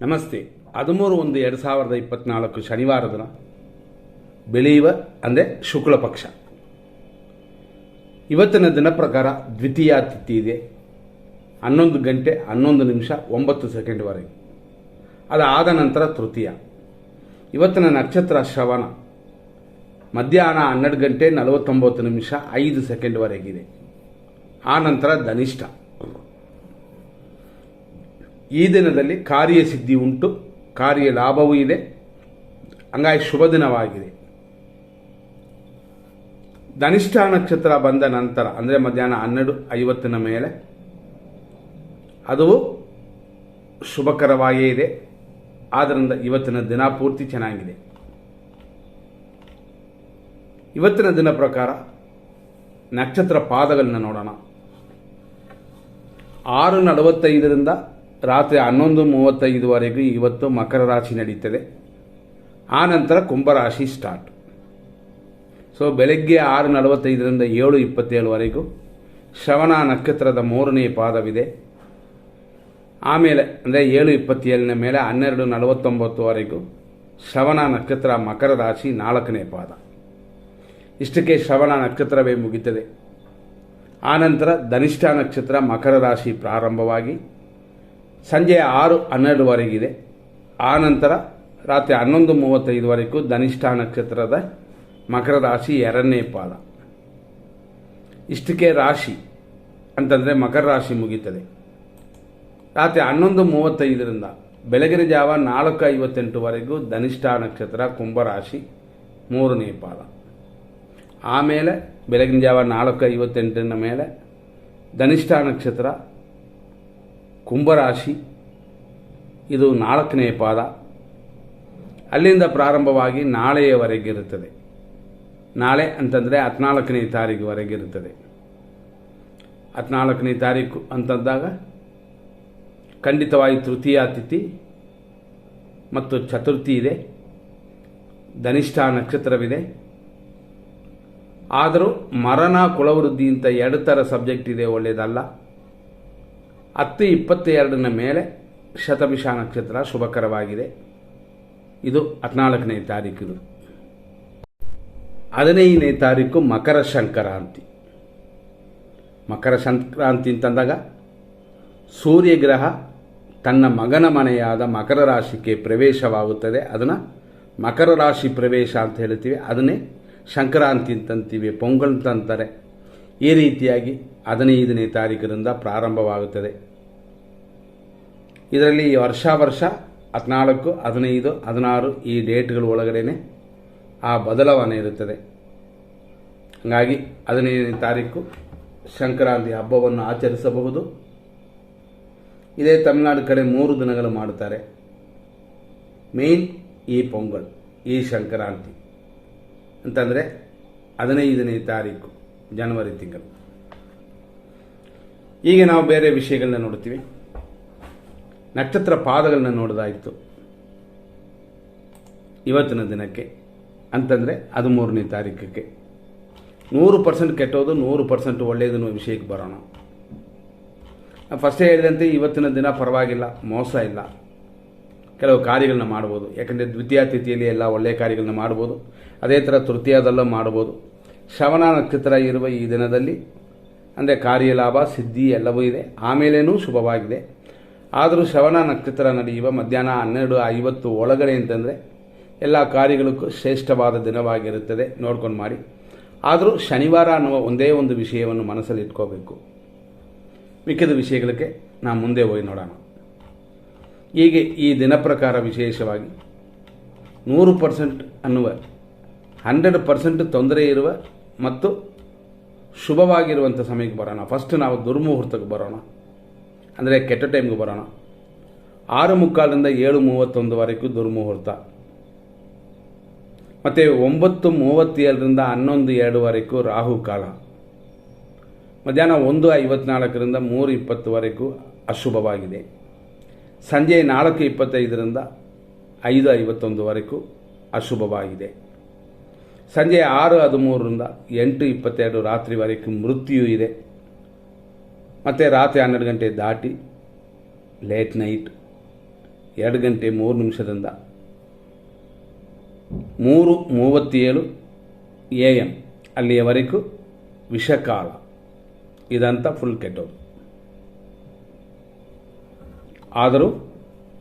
ನಮಸ್ತೆ. ಹದಿಮೂರು ಒಂದು ಎರಡು ಸಾವಿರದ ಇಪ್ಪತ್ನಾಲ್ಕು ಶನಿವಾರ ದಿನ. ಬೆಳೆಯುವ, ಅಂದರೆ ಶುಕ್ಲ ಪಕ್ಷ. ಇವತ್ತಿನ ದಿನ ಪ್ರಕಾರ ದ್ವಿತೀಯ ತಿಥಿ ಇದೆ. ಹನ್ನೊಂದು ಗಂಟೆ ಹನ್ನೊಂದು ನಿಮಿಷ ಒಂಬತ್ತು ಸೆಕೆಂಡ್ವರೆಗೆ ಅದಾದ ನಂತರ ತೃತೀಯ. ಇವತ್ತಿನ ನಕ್ಷತ್ರ ಶ್ರವಣ. ಮಧ್ಯಾಹ್ನ ಹನ್ನೆರಡು ಗಂಟೆ ನಲವತ್ತೊಂಬತ್ತು ನಿಮಿಷ ಐದು ಸೆಕೆಂಡ್ವರೆಗಿದೆ ಆ ನಂತರ ಧನಿಷ್ಠ. ಈ ದಿನದಲ್ಲಿ ಕಾರ್ಯ ಸಿದ್ಧಿ ಉಂಟು ಕಾರ್ಯ ಲಾಭವೂ ಇದೆ. ಹಂಗಾಗಿ ಶುಭ ದಿನವಾಗಿದೆ. ಧನಿಷ್ಠ ನಕ್ಷತ್ರ ಬಂದ ನಂತರ, ಅಂದರೆ ಮಧ್ಯಾಹ್ನ ಹನ್ನೆರಡು, ಐವತ್ತಿನ ಮೇಲೆ, ಅದು ಶುಭಕರವಾಗಿಯೇ ಇದೆ. ಆದ್ದರಿಂದ ಇವತ್ತಿನ ದಿನ ಪೂರ್ತಿ ಚೆನ್ನಾಗಿದೆ. ಇವತ್ತಿನ ದಿನ ಪ್ರಕಾರ ನಕ್ಷತ್ರ ಪಾದಗಳನ್ನ ನೋಡೋಣ. ಆರು ನಲವತ್ತೈದರಿಂದ ರಾತ್ರಿ ಹನ್ನೊಂದು ಮೂವತ್ತೈದುವರೆಗೂ ಇವತ್ತು ಮಕರ ರಾಶಿ ನಡೀತದೆ. ಆನಂತರ ನಂತರ ಕುಂಭರಾಶಿ ಸ್ಟಾರ್ಟ್ ಸೊ ಬೆಳಗ್ಗೆ ಆರು ನಲವತ್ತೈದರಿಂದ ಏಳು ಇಪ್ಪತ್ತೇಳುವರೆಗೂ ಶ್ರವಣ ನಕ್ಷತ್ರದ ಮೂರನೇ ಪಾದವಿದೆ. ಆಮೇಲೆ, ಅಂದರೆ ಏಳು ಇಪ್ಪತ್ತೇಳನ ಮೇಲೆ ಹನ್ನೆರಡು ನಲವತ್ತೊಂಬತ್ತುವರೆಗೂ ಶ್ರವಣ ನಕ್ಷತ್ರ ಮಕರ ರಾಶಿ ನಾಲ್ಕನೇ ಪಾದ. ಇಷ್ಟಕ್ಕೆ ಶ್ರವಣ ನಕ್ಷತ್ರವೇ ಮುಗಿತದೆ. ಆನಂತರ ಧನಿಷ್ಠ ನಕ್ಷತ್ರ ಮಕರ ರಾಶಿ ಪ್ರಾರಂಭವಾಗಿ ಸಂಜೆ ಆರು ಹನ್ನೆರಡುವರೆಗಿದೆ. ನಂತರ ರಾತ್ರಿ ಹನ್ನೊಂದು ಮೂವತ್ತೈದುವರೆಗೂ ಧನಿಷ್ಠ ನಕ್ಷತ್ರದ ಮಕರ ರಾಶಿ ಎರಡನೇ ಪಾದ. ಇಷ್ಟಕ್ಕೆ ರಾಶಿ ಅಂತಂದರೆ ಮಕರ ರಾಶಿ ಮುಗೀತದೆ. ರಾತ್ರಿ ಹನ್ನೊಂದು ಮೂವತ್ತೈದರಿಂದ ಬೆಳಗಿನ ಜಾವ ನಾಲ್ಕು ಐವತ್ತೆಂಟುವರೆಗೂ ಧನಿಷ್ಠ ನಕ್ಷತ್ರ ಕುಂಭರಾಶಿ ಮೂರನೇ ಪಾದ. ಆಮೇಲೆ ಬೆಳಗಿನ ಜಾವ ನಾಲ್ಕು ಐವತ್ತೆಂಟಿನ ಮೇಲೆ ಧನಿಷ್ಠ ನಕ್ಷತ್ರ ಕುಂಭರಾಶಿ, ಇದು ನಾಲ್ಕನೇ ಪಾದ. ಅಲ್ಲಿಂದ ಪ್ರಾರಂಭವಾಗಿ ನಾಳೆಯವರೆಗಿರುತ್ತದೆ ನಾಳೆ ಅಂತಂದರೆ ಹದಿನಾಲ್ಕನೇ ತಾರೀಕುವರೆಗಿರುತ್ತದೆ ಹದಿನಾಲ್ಕನೇ ತಾರೀಕು ಅಂತಂದಾಗ ಖಂಡಿತವಾಗಿ ತೃತೀಯ ತಿಥಿ ಮತ್ತು ಚತುರ್ಥಿ ಇದೆ. ಧನಿಷ್ಠ ನಕ್ಷತ್ರವಿದೆ. ಆದರೂ ಮರಣ ಕುಲವೃದ್ಧಿ ಅಂತ ಎರಡು ಥರ ಸಬ್ಜೆಕ್ಟ್ ಇದೆ ಒಳ್ಳೆಯದಲ್ಲ ಹತ್ತು ಇಪ್ಪತ್ತೆರಡನ ಮೇಲೆ ಶತಭಿಷ ನಕ್ಷತ್ರ ಶುಭಕರವಾಗಿದೆ. ಇದು ಹದಿನಾಲ್ಕನೇ ತಾರೀಕಿದು ಹದಿನೈದನೇ ತಾರೀಕು ಮಕರ ಸಂಕ್ರಾಂತಿ. ಮಕರ ಸಂಕ್ರಾಂತಿ ಅಂತಂದಾಗ ಸೂರ್ಯಗ್ರಹ ತನ್ನ ಮಗನ ಮನೆಯಾದ ಮಕರ ರಾಶಿಗೆ ಪ್ರವೇಶವಾಗುತ್ತದೆ. ಅದನ್ನು ಮಕರ ರಾಶಿ ಪ್ರವೇಶ ಅಂತ ಹೇಳ್ತೀವಿ. ಅದನ್ನೇ ಸಂಕ್ರಾಂತಿ ಅಂತಂತೀವಿ, ಪೊಂಗಲ್ ಅಂತಂತಾರೆ ಈ ರೀತಿಯಾಗಿ ಹದಿನೈದನೇ ತಾರೀಕಿನಿಂದ ಪ್ರಾರಂಭವಾಗುತ್ತದೆ. ಇದರಲ್ಲಿ ವರ್ಷ ವರ್ಷ ಹದಿನಾಲ್ಕು, ಹದಿನೈದು, ಹದಿನಾರು ಈ ಡೇಟ್ಗಳ ಒಳಗಡೆ ಆ ಬದಲಾವಣೆ ಇರುತ್ತದೆ. ಹಾಗಾಗಿ ಹದಿನೈದನೇ ತಾರೀಕು ಸಂಕ್ರಾಂತಿ ಹಬ್ಬವನ್ನು ಆಚರಿಸಬಹುದು. ಇದೇ ತಮಿಳುನಾಡು ಕಡೆ ಮೂರು ದಿನಗಳು ಮಾಡುತ್ತಾರೆ. ಮೇನ್ ಈ ಪೊಂಗಲ್, ಈ ಸಂಕ್ರಾಂತಿ. ಅಂತಂದರೆ ಹದಿನೈದನೇ ತಾರೀಕು, ಜನವರಿ ತಿಂಗಳು. ಈಗ ನಾವು ಬೇರೆ ವಿಷಯಗಳನ್ನ ನೋಡ್ತೀವಿ. ನಕ್ಷತ್ರ ಪಾದಗಳನ್ನ ನೋಡೋದಾಯಿತು. ಇವತ್ತಿನ ದಿನಕ್ಕೆ. ಅಂತಂದರೆ ಹದಿಮೂರನೇ ತಾರೀಕಕ್ಕೆ ನೂರು ಪರ್ಸೆಂಟ್ ಕೆಟ್ಟೋದು, ನೂರು ಪರ್ಸೆಂಟ್ ಒಳ್ಳೆಯದನ್ನು ವಿಷಯಕ್ಕೆ ಬರೋಣ. ಫಸ್ಟೇ ಹೇಳಿದಂತೆ ಇವತ್ತಿನ ದಿನ ಪರವಾಗಿಲ್ಲ, ಮೋಸ ಇಲ್ಲ. ಕೆಲವು ಕಾರ್ಯಗಳನ್ನ ಮಾಡ್ಬೋದು. ಯಾಕಂದರೆ ದ್ವಿತೀಯ ತಿಥಿಯಲ್ಲಿ ಎಲ್ಲ ಒಳ್ಳೆಯ ಕಾರ್ಯಗಳನ್ನ ಮಾಡ್ಬೋದು. ಅದೇ ಥರ ತೃತೀಯದಲ್ಲೂ ಮಾಡ್ಬೋದು. ಶ್ರವಣ ನಕ್ಷತ್ರ ಇರುವ ಈ ದಿನದಲ್ಲಿ, ಅಂದರೆ ಕಾರ್ಯಲಾಭ, ಸಿದ್ಧಿ ಎಲ್ಲವೂ ಇದೆ. ಆಮೇಲೇನೂ ಶುಭವಾಗಿದೆ. ಆದರೂ ಶ್ರವಣ ನಕ್ಷತ್ರ ನಡೆಯುವ ಮಧ್ಯಾಹ್ನ ಹನ್ನೆರಡು ಐವತ್ತು ಒಳಗಡೆ ಅಂತಂದರೆ ಎಲ್ಲ ಕಾರ್ಯಗಳಿಗೂ ಶ್ರೇಷ್ಠವಾದ ದಿನವಾಗಿರುತ್ತದೆ. ನೋಡ್ಕೊಂಡು ಮಾಡಿ. ಆದರೂ ಶನಿವಾರ ಅನ್ನುವ ಒಂದೇ ಒಂದು ವಿಷಯವನ್ನು ಮನಸ್ಸಲ್ಲಿ ಇಟ್ಕೋಬೇಕು. ಮಿಕ್ಕಿದ ವಿಷಯಗಳಿಗೆ ನಾವು ಮುಂದೆ ಹೋಗಿ ನೋಡೋಣ. ಹೀಗೆ ಈ ದಿನ ಪ್ರಕಾರ ವಿಶೇಷವಾಗಿ ನೂರು ಪರ್ಸೆಂಟ್ ಅನ್ನುವ, ಹಂಡ್ರೆಡ್ ಪರ್ಸೆಂಟ್ ತೊಂದರೆ ಇರುವ ಮತ್ತು ಶುಭವಾಗಿರುವಂಥ ಸಮಯಕ್ಕೆ ಬರೋಣ. ಫಸ್ಟ್ ನಾವು ದುರ್ಮುಹೂರ್ತಕ್ಕೆ ಬರೋಣ. ಅಂದರೆ ಕೆಟ್ಟ ಟೈಮ್ಗೆ ಬರೋಣ. ಆರು ಮುಕ್ಕಾಲಿಂದ ಏಳು ಮೂವತ್ತೊಂದುವರೆಗೂ ದುರ್ಮುಹೂರ್ತ. ಮತ್ತು ಒಂಬತ್ತು ಮೂವತ್ತೇಳರಿಂದ ಹನ್ನೊಂದು ಎರಡುವರೆಗೂ ರಾಹು ಕಾಲ. ಮಧ್ಯಾಹ್ನ ಒಂದು ಐವತ್ನಾಲ್ಕರಿಂದ ಮೂರು ಇಪ್ಪತ್ತುವರೆಗೂ ಅಶುಭವಾಗಿದೆ. ಸಂಜೆ ನಾಲ್ಕು ಇಪ್ಪತ್ತೈದರಿಂದ ಐದು ಐವತ್ತೊಂದುವರೆಗೂ ಅಶುಭವಾಗಿದೆ. ಸಂಜೆ ಆರು ಹದಿಮೂರರಿಂದ ಎಂಟು ಇಪ್ಪತ್ತೆರಡು ರಾತ್ರಿವರೆಗೂ ಮೃತ್ಯು ಇದೆ ಮತ್ತು ರಾತ್ರಿ ಹನ್ನೆರಡು ಗಂಟೆ ದಾಟಿ ಲೇಟ್ ನೈಟ್ ಎರಡು ಗಂಟೆ ಮೂರು ನಿಮಿಷದಿಂದ ಮೂರು ಮೂವತ್ತೇಳು ಎ ಎಂ ಅಲ್ಲಿಯವರೆಗೂ ವಿಷಕಾಲ ಇದಂತ ಫುಲ್ ಕೆಟ್ಟೋದು. ಆದರೂ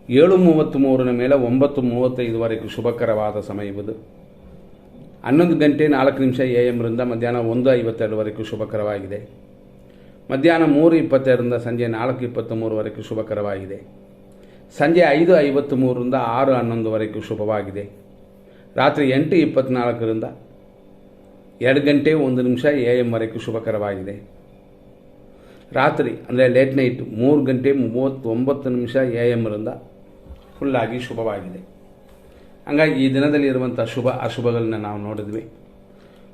ಏಳು ಮೂವತ್ತು ಮೂರನ ಮೇಲೆ ಒಂಬತ್ತು ಮೂವತ್ತೈದುವರೆಗೂ ಶುಭಕರವಾದ ಸಮಯ ಇದು ಹನ್ನೊಂದು ಗಂಟೆ ನಾಲ್ಕು ನಿಮಿಷ ಎ ಎಮ್ರಿಂದ ಮಧ್ಯಾಹ್ನ ಒಂದು ಐವತ್ತೆರಡುವರೆಗೂ ಶುಭಕರವಾಗಿದೆ. ಮಧ್ಯಾಹ್ನ ಮೂರು ಇಪ್ಪತ್ತೆರಡರಿಂದ ಸಂಜೆ ನಾಲ್ಕು ಇಪ್ಪತ್ತ ಮೂರುವರೆಗೂ ಶುಭಕರವಾಗಿದೆ. ಸಂಜೆ ಐದು ಐವತ್ತು ಮೂರರಿಂದ ಆರು ಹನ್ನೊಂದುವರೆಗೂ ಶುಭವಾಗಿದೆ. ರಾತ್ರಿ ಎಂಟು ಇಪ್ಪತ್ತ್ನಾಲ್ಕರಿಂದ ಎರಡು ಗಂಟೆ ಒಂದು ನಿಮಿಷ ಎ ಎಮ್ವರೆಗೂ ಶುಭಕರವಾಗಿದೆ. ರಾತ್ರಿ, ಅಂದರೆ ಲೇಟ್ ನೈಟ್ ಮೂರು ಗಂಟೆ ಮೂವತ್ತೊಂಬತ್ತು ನಿಮಿಷ ಎ ಎಮ್ರಿಂದ ಫುಲ್ಲಾಗಿ ಶುಭವಾಗಿದೆ. ಹಂಗಾಗಿ ಈ ದಿನದಲ್ಲಿ ಇರುವಂಥ ಶುಭ ಅಶುಭಗಳನ್ನ ನಾವು ನೋಡಿದ್ವಿ.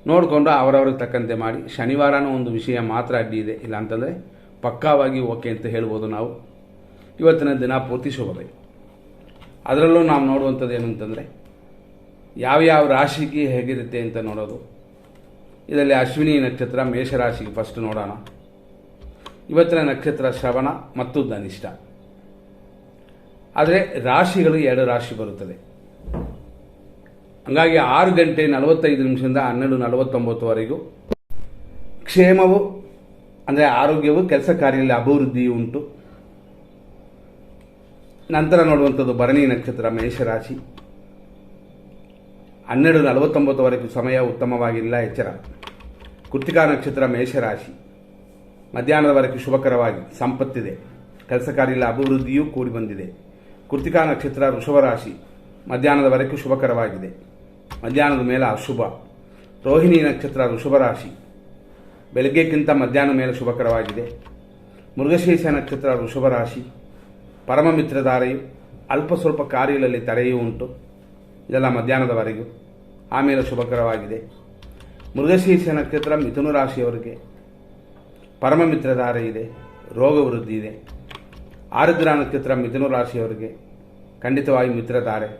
ನೋಡಿಕೊಂಡು ಅವರವ್ರಿಗೆ ತಕ್ಕಂತೆ ಮಾಡಿ. ಶನಿವಾರನೂ ಒಂದು ವಿಷಯ ಮಾತ್ರ ಅಡ್ಡಿ ಇದೆ. ಇಲ್ಲ ಅಂತಂದರೆ ಪಕ್ಕಾವಾಗಿ ಓಕೆ ಅಂತ ಹೇಳ್ಬೋದು ನಾವು. ಇವತ್ತಿನ ದಿನ ಪೂರ್ತಿ ಶುಭವೇ ಅದರಲ್ಲೂ ನಾವು ನೋಡುವಂಥದ್ದು ಏನು ಅಂತಂದರೆ ಯಾವ್ಯಾವ ರಾಶಿಗೆ ಹೇಗಿರುತ್ತೆ ಅಂತ ನೋಡೋದು. ಇದರಲ್ಲಿ ಅಶ್ವಿನಿ ನಕ್ಷತ್ರ ಮೇಷರಾಶಿಗೆ ಫಸ್ಟ್ ನೋಡೋಣ. ಇವತ್ತಿನ ನಕ್ಷತ್ರ ಶ್ರವಣ ಮತ್ತು ಧನಿಷ್ಠ. ಆದರೆ ರಾಶಿಗಳು ಎರಡು ರಾಶಿ ಬರುತ್ತದೆ. ಹಂಗಾಗಿ ಆರು ಗಂಟೆ ನಲವತ್ತೈದು ನಿಮಿಷದಿಂದ ಹನ್ನೆರಡು ನಲವತ್ತೊಂಬತ್ತುವರೆಗೂ ಕ್ಷೇಮವು, ಅಂದರೆ ಆರೋಗ್ಯವು, ಕೆಲಸ ಕಾರ್ಯದಲ್ಲಿ ಅಭಿವೃದ್ಧಿ ಉಂಟು. ನಂತರ ನೋಡುವಂಥದ್ದು ಭರಣಿ ನಕ್ಷತ್ರ ಮೇಷರಾಶಿ. ಹನ್ನೆರಡು ನಲವತ್ತೊಂಬತ್ತುವರೆಗೂ ಸಮಯ ಉತ್ತಮವಾಗಿಲ್ಲ, ಎಚ್ಚರ. ಕೃತಿಕಾ ನಕ್ಷತ್ರ ಮೇಷರಾಶಿ. ಮಧ್ಯಾಹ್ನದವರೆಗೂ ಶುಭಕರವಾಗಿ ಸಂಪತ್ತಿದೆ. ಕೆಲಸ ಕಾರ್ಯದಲ್ಲಿ ಅಭಿವೃದ್ಧಿಯೂ ಕೂಡಿ ಬಂದಿದೆ. ಕೃತಿಕಾ ನಕ್ಷತ್ರ ವೃಷಭರಾಶಿ. ಮಧ್ಯಾಹ್ನದವರೆಗೂ ಶುಭಕರವಾಗಿದೆ. ಮಧ್ಯಾಹ್ನದ ಮೇಲೆ ಅಶುಭ. ರೋಹಿಣಿ ನಕ್ಷತ್ರ ಋಷಭ ರಾಶಿ. ಬೆಳಗ್ಗೆಕ್ಕಿಂತ ಮಧ್ಯಾಹ್ನದ ಮೇಲೆ ಶುಭಕರವಾಗಿದೆ. ಮೃಗಶೀರ್ಷ ನಕ್ಷತ್ರ ವೃಷಭರಾಶಿ ಪರಮ ಮಿತ್ರಧಾರೆಯು ಅಲ್ಪ ಸ್ವಲ್ಪ ಕಾರ್ಯಗಳಲ್ಲಿ ತಡೆಯೂ ಉಂಟು. ಇದೆಲ್ಲ ಮಧ್ಯಾಹ್ನದವರೆಗೂ. ಆಮೇಲೆ ಶುಭಕರವಾಗಿದೆ. ಮೃಗಶೀರ್ಷ ನಕ್ಷತ್ರ ಮಿಥುನ ರಾಶಿಯವರಿಗೆ ಪರಮ ಮಿತ್ರಧಾರೆ ಇದೆ. ರೋಗ ವೃದ್ಧಿ ಇದೆ. ಆರುದ್ರ ನಕ್ಷತ್ರ ಮಿಥುನ ರಾಶಿಯವರಿಗೆ ಖಂಡಿತವಾಗಿ ಮಿತ್ರಧಾರೆ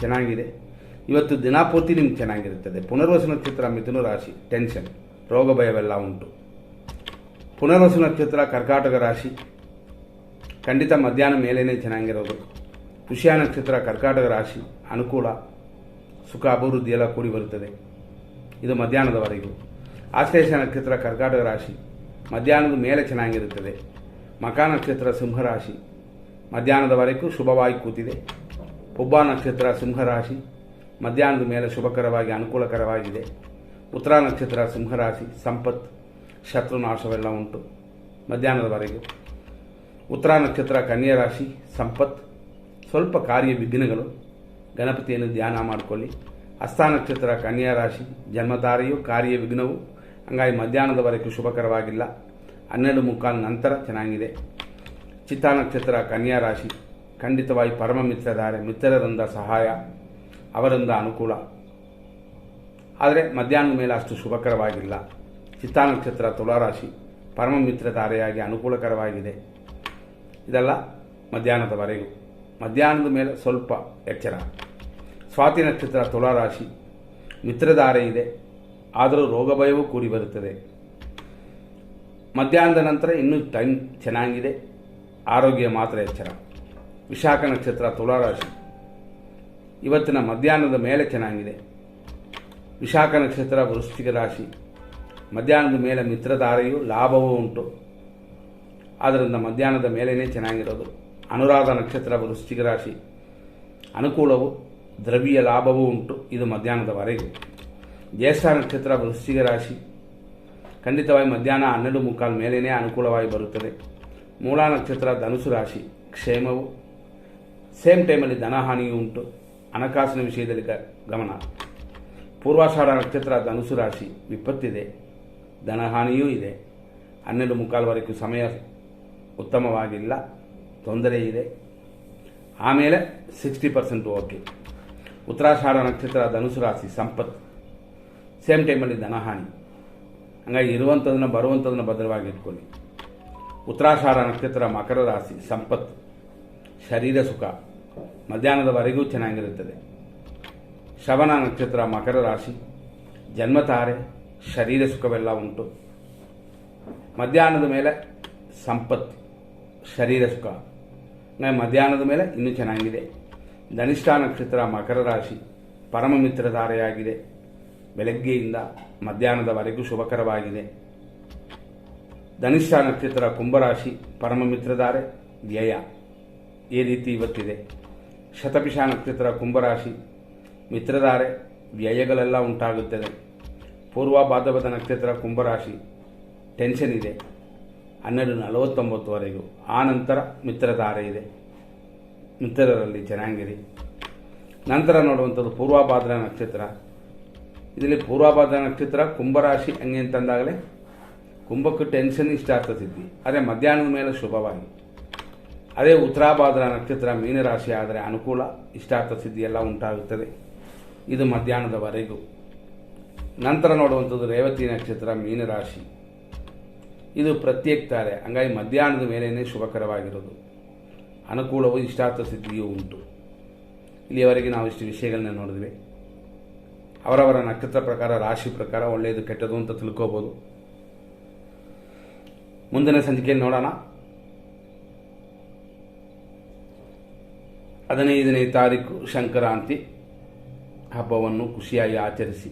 ಚೆನ್ನಾಗಿದೆ. ಇವತ್ತು ದಿನಾಪೂರ್ತಿ ನಿಮ್ಗೆ ಚೆನ್ನಾಗಿರುತ್ತದೆ. ಪುನರ್ವಸು ನಕ್ಷತ್ರ ಮಿಥುನ ರಾಶಿ ಟೆನ್ಷನ್ ರೋಗ ಭಯವೆಲ್ಲ ಉಂಟು. ಪುನರ್ವಸು ನಕ್ಷತ್ರ ಕರ್ಕಾಟಕ ರಾಶಿ, ಖಂಡಿತ ಮಧ್ಯಾಹ್ನ ಮೇಲೇನೆ ಚೆನ್ನಾಗಿರೋದು. ಪುಷ್ಯ ನಕ್ಷತ್ರ ಕರ್ಕಾಟಕ ರಾಶಿ, ಅನುಕೂಲ, ಸುಖ, ಅಭಿವೃದ್ಧಿ ಎಲ್ಲ ಕೂಡಿ ಬರುತ್ತದೆ. ಇದು ಮಧ್ಯಾಹ್ನದವರೆಗೂ. ಆಶ್ಲೇಷ ನಕ್ಷತ್ರ ಕರ್ಕಾಟಕ ರಾಶಿ, ಮಧ್ಯಾಹ್ನದ ಮೇಲೆ ಚೆನ್ನಾಗಿರುತ್ತದೆ. ಮಕ ನಕ್ಷತ್ರ ಸಿಂಹರಾಶಿ ಮಧ್ಯಾಹ್ನದವರೆಗೂ ಶುಭವಾಗಿ ಕೂತಿದೆ. ಪುಬ್ಬ ನಕ್ಷತ್ರ ಸಿಂಹರಾಶಿ ಮಧ್ಯಾಹ್ನದ ಮೇಲೆ ಶುಭಕರವಾಗಿ ಅನುಕೂಲಕರವಾಗಿದೆ. ಉತ್ತರ ನಕ್ಷತ್ರ, ಸಿಂಹರಾಶಿ, ಸಂಪತ್ ಶತ್ರುನಾಶವೆಲ್ಲ ಉಂಟು ಮಧ್ಯಾಹ್ನದವರೆಗೆ. ಉತ್ತರ ನಕ್ಷತ್ರ, ಕನ್ಯಾ ರಾಶಿ, ಸಂಪತ್, ಸ್ವಲ್ಪ ಕಾರ್ಯ ವಿಘ್ನಗಳು. ಗಣಪತಿಯನ್ನು ಧ್ಯಾನ ಮಾಡಿಕೊಳ್ಳಿ. ಹಸ್ತ ನಕ್ಷತ್ರ, ಕನ್ಯಾ ರಾಶಿ ಜನ್ಮತಾರೆಯು ಕಾರ್ಯ ವಿಘ್ನವು. ಹಂಗಾಗಿ ಮಧ್ಯಾಹ್ನದವರೆಗೂ ಶುಭಕರವಾಗಿಲ್ಲ. ಹನ್ನೆರಡು ಮುಕ್ಕಾಲು ನಂತರ ಚೆನ್ನಾಗಿದೆ. ಚಿತ್ತ ನಕ್ಷತ್ರ, ಕನ್ಯಾ ರಾಶಿ, ಖಂಡಿತವಾಗಿ ಪರಮ ಮಿತ್ರಧಾರೆ, ಮಿತ್ರರಿಂದ ಸಹಾಯ. ಅವರಿಂದ ಅನುಕೂಲ. ಆದರೆ ಮಧ್ಯಾಹ್ನದ ಮೇಲೆ ಅಷ್ಟು ಶುಭಕರವಾಗಿಲ್ಲ. ಚಿತ್ತಾ ನಕ್ಷತ್ರ ತುಲಾರಾಶಿ ಪರಮ ಮಿತ್ರಧಾರೆಯಾಗಿ ಅನುಕೂಲಕರವಾಗಿದೆ. ಇದೆಲ್ಲ ಮಧ್ಯಾಹ್ನದವರೆಗೂ. ಮಧ್ಯಾಹ್ನದ ಮೇಲೆ ಸ್ವಲ್ಪ ಎಚ್ಚರ. ಸ್ವಾತಿ ನಕ್ಷತ್ರ ತುಲಾರಾಶಿ ಮಿತ್ರಧಾರೆ ಇದೆ. ಆದರೂ ರೋಗ ಭಯವೂ ಕೂಡಿ ಬರುತ್ತದೆ. ಮಧ್ಯಾಹ್ನದ ನಂತರ ಇನ್ನೂ ಟೈಮ್ ಚೆನ್ನಾಗಿದೆ. ಆರೋಗ್ಯ ಮಾತ್ರ ಎಚ್ಚರ. ವಿಶಾಖ ನಕ್ಷತ್ರ ತುಲಾರಾಶಿ ಇವತ್ತಿನ ಮಧ್ಯಾಹ್ನದ ಮೇಲೆ ಚೆನ್ನಾಗಿದೆ. ವಿಶಾಖ ನಕ್ಷತ್ರ ವೃಶ್ಚಿಕ ರಾಶಿ. ಮಧ್ಯಾಹ್ನದ ಮೇಲೆ ಮಿತ್ರಧಾರೆಯು ಲಾಭವೂ ಉಂಟು. ಆದ್ದರಿಂದ ಮಧ್ಯಾಹ್ನದ ಮೇಲೇ ಚೆನ್ನಾಗಿರೋದು. ಅನುರಾಧ ನಕ್ಷತ್ರ ವೃಶ್ಚಿಕ ರಾಶಿ. ಅನುಕೂಲವು, ದ್ರವ್ಯ ಲಾಭವೂ ಉಂಟು ಇದು ಮಧ್ಯಾಹ್ನದವರೆಗೆ. ಜ್ಯೇಷ್ಠ ನಕ್ಷತ್ರ ವೃಶ್ಚಿಕ ರಾಶಿ. ಖಂಡಿತವಾಗಿ ಮಧ್ಯಾಹ್ನ ಹನ್ನೆರಡು ಮುಕ್ಕಾಲು ಮೇಲೇ ಅನುಕೂಲವಾಗಿ ಬರುತ್ತದೆ. ಮೂಲ ನಕ್ಷತ್ರ ಧನುಸು ರಾಶಿ. ಕ್ಷೇಮವು, ಸೇಮ್ ಟೈಮಲ್ಲಿ ಧನಹಾನಿಯೂ ಉಂಟು. ಹಣಕಾಸಿನ ವಿಷಯದಲ್ಲಿ ಗಮನ. ಪೂರ್ವಾಷಾಢ ನಕ್ಷತ್ರ ಧನುಸು ರಾಶಿ ವಿಪತ್ತಿದೆ ಧನಹಾನಿಯೂ ಇದೆ. ಹನ್ನೆರಡು ಮುಕ್ಕಾಲ್ವರೆಗೂ ಸಮಯ ಉತ್ತಮವಾಗಿಲ್ಲ, ತೊಂದರೆ ಇದೆ. ಆಮೇಲೆ ಸಿಕ್ಸ್ಟಿ ಪರ್ಸೆಂಟ್ ಓಕೆ. ಉತ್ತರಾಷಾಢ ನಕ್ಷತ್ರ ಧನುಸು ರಾಶಿ ಸಂಪತ್ತು. ಸೇಮ್ ಟೈಮಲ್ಲಿ ಧನಹಾನಿ ಹಂಗಾಗಿ ಇರುವಂಥದನ್ನು ಬರುವಂಥದ್ದನ್ನು ಭದ್ರವಾಗಿ ಇಟ್ಕೊಳ್ಳಿ. ಉತ್ತರಾಷಾಢ ನಕ್ಷತ್ರ ಮಕರ ರಾಶಿ ಸಂಪತ್ತು. ಶರೀರ ಸುಖ. ಮಧ್ಯಾಹ್ನದವರೆಗೂ ಚೆನ್ನಾಗಿರುತ್ತದೆ. ಶವನ ನಕ್ಷತ್ರ, ಮಕರ ರಾಶಿ, ಜನ್ಮತಾರೆ, ಶರೀರ ಸುಖವೆಲ್ಲ ಉಂಟು. ಮಧ್ಯಾಹ್ನದ ಮೇಲೆ ಸಂಪತ್ತು, ಶರೀರ ಸುಖ. ಮಧ್ಯಾಹ್ನದ ಮೇಲೆ ಇನ್ನೂ ಚೆನ್ನಾಗಿದೆ. ಧನಿಷ್ಠ ನಕ್ಷತ್ರ, ಮಕರ ರಾಶಿ, ಪರಮ ಮಿತ್ರಧಾರೆಯಾಗಿದೆ. ಬೆಳಗ್ಗೆಯಿಂದ ಮಧ್ಯಾಹ್ನದವರೆಗೂ ಶುಭಕರವಾಗಿದೆ. ಧನಿಷ್ಠ ನಕ್ಷತ್ರ ಕುಂಭರಾಶಿ ಪರಮ ಮಿತ್ರಧಾರೆ, ವ್ಯಯ. ಈ ರೀತಿ ಇವತ್ತಿದೆ. ಶತಪಿಷ ನಕ್ಷತ್ರ ಕುಂಭರಾಶಿ. ಮಿತ್ರಧಾರೆ ವ್ಯಯಗಳೆಲ್ಲ ಉಂಟಾಗುತ್ತದೆ. ಪೂರ್ವ ಭಾದ್ರಪದ ನಕ್ಷತ್ರ ಕುಂಭರಾಶಿ. ಟೆನ್ಷನ್ ಇದೆ. ಹನ್ನೆರಡು ನಲವತ್ತೊಂಬತ್ತುವರೆಗೂ. ಆ ನಂತರ ಮಿತ್ರಧಾರೆ ಇದೆ. ಮಿತ್ರರಲ್ಲಿ ಜನಾಂಗಿರಿ. ನಂತರ ನೋಡುವಂಥದ್ದು ಪೂರ್ವಭಾದ್ರ ನಕ್ಷತ್ರ ಇದರಲ್ಲಿ ಪೂರ್ವಭಾದ್ರ ನಕ್ಷತ್ರ ಕುಂಭರಾಶಿ ಹಂಗೆ ಅಂತಂದಾಗಲೇ ಕುಂಭಕ್ಕೆ ಟೆನ್ಷನ್ ಇಷ್ಟ ಸಿದ್ಧಿ ಆದರೆ ಮಧ್ಯಾಹ್ನದ ಮೇಲೆ ಶುಭವಾಗಿ. ಅದೇ ಉತ್ತರಾಭಾದ್ರ ನಕ್ಷತ್ರ ಮೀನರಾಶಿ ಆದರೆ ಅನುಕೂಲ, ಇಷ್ಟಾರ್ಥ ಸಿದ್ಧಿ ಎಲ್ಲ ಉಂಟಾಗುತ್ತದೆ. ಇದು ಮಧ್ಯಾಹ್ನದವರೆಗೂ. ನಂತರ ನೋಡುವಂಥದ್ದು ರೇವತಿ ನಕ್ಷತ್ರ ಮೀನರಾಶಿ. ಇದು ಪ್ರತ್ಯೇಕ ತಾರೆ. ಹಂಗಾಗಿ ಮಧ್ಯಾಹ್ನದ ಮೇಲೇ ಶುಭಕರವಾಗಿರೋದು. ಅನುಕೂಲವು, ಇಷ್ಟಾರ್ಥ ಸಿದ್ಧಿಯೂ ಉಂಟು. ಇಲ್ಲಿಯವರೆಗೆ ನಾವು ಇಷ್ಟು ವಿಷಯಗಳನ್ನ ನೋಡಿದ್ವಿ. ಅವರವರ ನಕ್ಷತ್ರ ಪ್ರಕಾರ, ರಾಶಿ ಪ್ರಕಾರ ಒಳ್ಳೆಯದು, ಕೆಟ್ಟದು ಅಂತ ತಿಳ್ಕೋಬೋದು. ಮುಂದಿನ ಸಂಚಿಕೆಯಲ್ಲಿ ನೋಡೋಣ. ಹದಿನೈದನೇ ತಾರೀಕು ಸಂಕ್ರಾಂತಿ ಹಬ್ಬವನ್ನು ಖುಷಿಯಾಗಿ ಆಚರಿಸಿ.